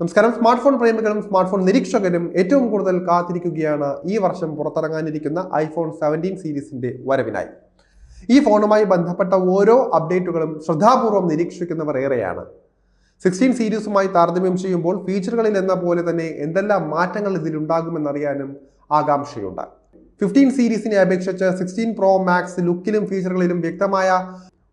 നമസ്കാരം. Smart phone പ്രേമികളും smart phone നിരീക്ഷകരും ഏറ്റവും കൂടുതൽ കാത്തിരിക്കുകയാണ് ഈ വർഷം പുറത്തിറങ്ങാനിരിക്കുന്ന ഐഫോൺ സെവന്റീൻ സീരീസിന്റെ വരവിനായി. ഈ ഫോണുമായി ബന്ധപ്പെട്ട ഓരോ അപ്ഡേറ്റുകളും ശ്രദ്ധാപൂർവം നിരീക്ഷിക്കുന്നവർ ഏറെയാണ്. സിക്സ്റ്റീൻ സീരീസുമായി താരതമ്യം ചെയ്യുമ്പോൾ ഫീച്ചറുകളിൽ എന്ന പോലെ തന്നെ എന്തെല്ലാം മാറ്റങ്ങൾ ഇതിലുണ്ടാകുമെന്നറിയാനും ആകാംക്ഷയുണ്ട്. ഫിഫ്റ്റീൻ സീരീസിനെ അപേക്ഷിച്ച് സിക്സ്റ്റീൻ പ്രോ മാക്സ് ലുക്കിലും ഫീച്ചറുകളിലും വ്യക്തമായ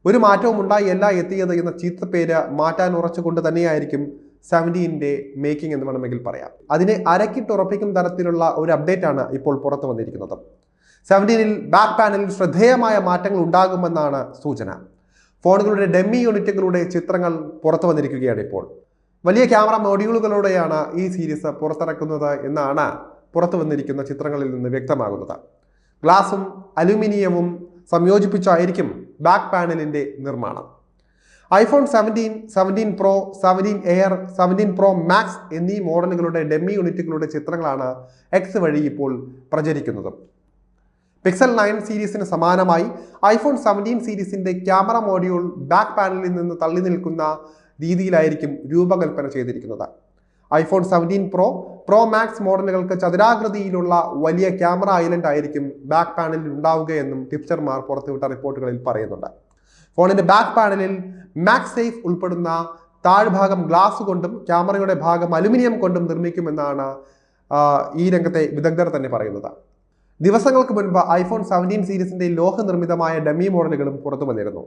ഒരു മാറ്റവും ഉണ്ടായില്ല എത്തിയത് എന്ന ചീത്തപ്പേര് മാറ്റാൻ ഉറച്ചുകൊണ്ട് തന്നെയായിരിക്കും സെവന്റീന്റെ മേക്കിംഗ് എന്ന് വേണമെങ്കിൽ പറയാം. അതിനെ അരക്കിട്ടുറപ്പിക്കും തരത്തിലുള്ള ഒരു അപ്ഡേറ്റ് ആണ് ഇപ്പോൾ പുറത്തു വന്നിരിക്കുന്നത്. സെവന്റീനിൽ ബാക്ക് പാനലിൽ ശ്രദ്ധേയമായ മാറ്റങ്ങൾ ഉണ്ടാകുമെന്നാണ് സൂചന. ഫോണുകളുടെ ഡെമ്മി യൂണിറ്റുകളുടെ ചിത്രങ്ങൾ പുറത്തു വന്നിരിക്കുകയാണ് ഇപ്പോൾ. വലിയ ക്യാമറ മോഡ്യൂളുകളോടെയാണ് ഈ സീരീസ് പുറത്തിറക്കുന്നത് എന്നാണ് പുറത്തു വന്നിരിക്കുന്ന ചിത്രങ്ങളിൽ നിന്ന് വ്യക്തമാകുന്നത്. ഗ്ലാസും അലുമിനിയവും സംയോജിപ്പിച്ചായിരിക്കും ബാക്ക് പാനലിന്റെ നിർമ്മാണം. IPhone seventeen seventeen pro seventeen air seventeen pro max എന്നീ മോഡലുകളുടെ ഡെമ്മി യൂണിറ്റുകളുടെ ചിത്രങ്ങളാണ് എക്സ് വഴി ഇപ്പോൾ പ്രചരിക്കുന്നത്. പിക്സൽ നയൻ സീരീസിന് സമാനമായി ഐഫോൺ സെവന്റീൻ സീരീസിന്റെ ക്യാമറ മോഡ്യൂൾ ബാക്ക് പാനലിൽ നിന്ന് തള്ളി നിൽക്കുന്ന രീതിയിലായിരിക്കും രൂപകൽപ്പന ചെയ്തിരിക്കുന്നത്. IPhone seventeen pro pro max മോഡലുകൾക്ക് ചതുരാകൃതിയിലുള്ള വലിയ ക്യാമറ ഐലൻഡ് ആയിരിക്കും ബാക്ക് പാനലിൽ ഉണ്ടാവുകയെന്നും ടിപ്ചർമാർ പുറത്തുവിട്ട റിപ്പോർട്ടുകളിൽ പറയുന്നുണ്ട്. ഫോണിന്റെ ബാക്ക് പാനലിൽ മാക്സ് സേഫ് ഉൾപ്പെടുന്ന താഴ്ഭാഗം ഗ്ലാസ് കൊണ്ടും ക്യാമറയുടെ ഭാഗം അലുമിനിയം കൊണ്ടും നിർമ്മിക്കുമെന്നാണ് ഈ രംഗത്തെ വിദഗ്ധർ തന്നെ പറയുന്നത്. ദിവസങ്ങൾക്ക് മുൻപ് ഐഫോൺ സെവന്റീൻ സീരീസിന്റെ ലോഹനിർമ്മിതമായ ഡമ്മി മോഡലുകളും പുറത്തു വന്നിരുന്നു.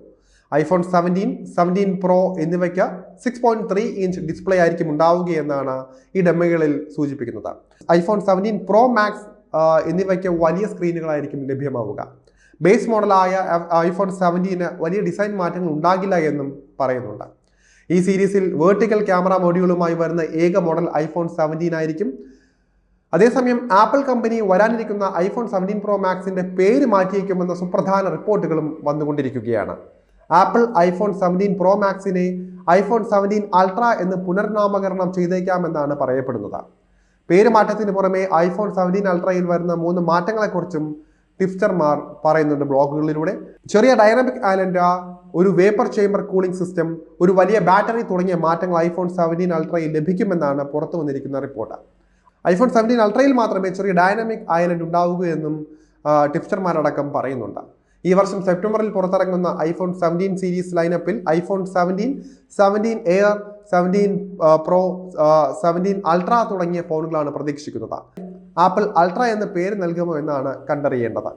ഐഫോൺ സെവന്റീൻ സെവന്റീൻ പ്രോ എന്നിവയ്ക്ക് six point three inch display ആയിരിക്കും ഉണ്ടാവുകയെന്നാണ് ഈ ഡമ്മികളിൽ സൂചിപ്പിക്കുന്നത്. ഐഫോൺ സെവന്റീൻ പ്രോ മാക്സ് എന്നിവയ്ക്ക് വലിയ സ്ക്രീനുകളായിരിക്കും ലഭ്യമാവുക. ബേസ് മോഡലായ ഐഫോൺ സെവന്റീന് വലിയ ഡിസൈൻ മാറ്റങ്ങൾ ഉണ്ടാകില്ല എന്നും പറയുന്നുണ്ട്. ഈ സീരീസിൽ വേർട്ടിക്കൽ ക്യാമറ മോഡ്യൂളുമായി വരുന്ന ഏക മോഡൽ ഐഫോൺ സെവന്റീൻ ആയിരിക്കും. അതേസമയം ആപ്പിൾ കമ്പനി വരാനിരിക്കുന്ന ഐഫോൺ സെവന്റീൻ പ്രോ മാക്സിന്റെ പേര് മാറ്റിയേക്കുമെന്ന സുപ്രധാന റിപ്പോർട്ടുകളും വന്നുകൊണ്ടിരിക്കുകയാണ്. ആപ്പിൾ ഐഫോൺ സെവന്റീൻ പ്രോ മാക്സിനെ ഐഫോൺ സെവന്റീൻ അൾട്ര എന്ന് പുനർനാമകരണം ചെയ്തേക്കാമെന്നാണ് പറയപ്പെടുന്നത്. പേര് മാറ്റത്തിന് പുറമെ ഐഫോൺ സെവന്റീൻ അൾട്രയിൽ വരുന്ന മൂന്ന് മാറ്റങ്ങളെക്കുറിച്ചും ടിപ്സ്റ്റർമാർ പറയുന്നുണ്ട് ബ്ലോഗുകളിലൂടെ. ചെറിയ ഡൈനാമിക് ഐലൻഡ് ഒരു വേപ്പർ ചേംബർ കൂളിംഗ് സിസ്റ്റം ഒരു വലിയ ബാറ്ററി തുടങ്ങിയ മാറ്റങ്ങൾ ഐഫോൺ സെവന്റീൻ അൾട്രയിൽ ലഭിക്കുമെന്നാണ് പുറത്തു വന്നിരിക്കുന്ന റിപ്പോർട്ട് ഐഫോൺ സെവന്റീൻ അൾട്രയിൽ മാത്രമേ ചെറിയ ഡൈനാമിക് ഐലൻഡ് ഉണ്ടാവുകയെന്നും ടിഫ്റ്റർമാരടക്കം പറയുന്നുണ്ട്. ഈ വർഷം സെപ്റ്റംബറിൽ പുറത്തിറങ്ങുന്ന iPhone seventeen series ലൈനപ്പിൽ iPhone seventeen seventeen air seventeen pro seventeen ultra തുടങ്ങിയ ഫോണുകളാണ് പ്രതീക്ഷിക്കുന്നത്. ആപ്പിൾ അൾട്ര എന്ന പേര് നൽകുമോ എന്നാണ് കണ്ടറിയേണ്ടത്.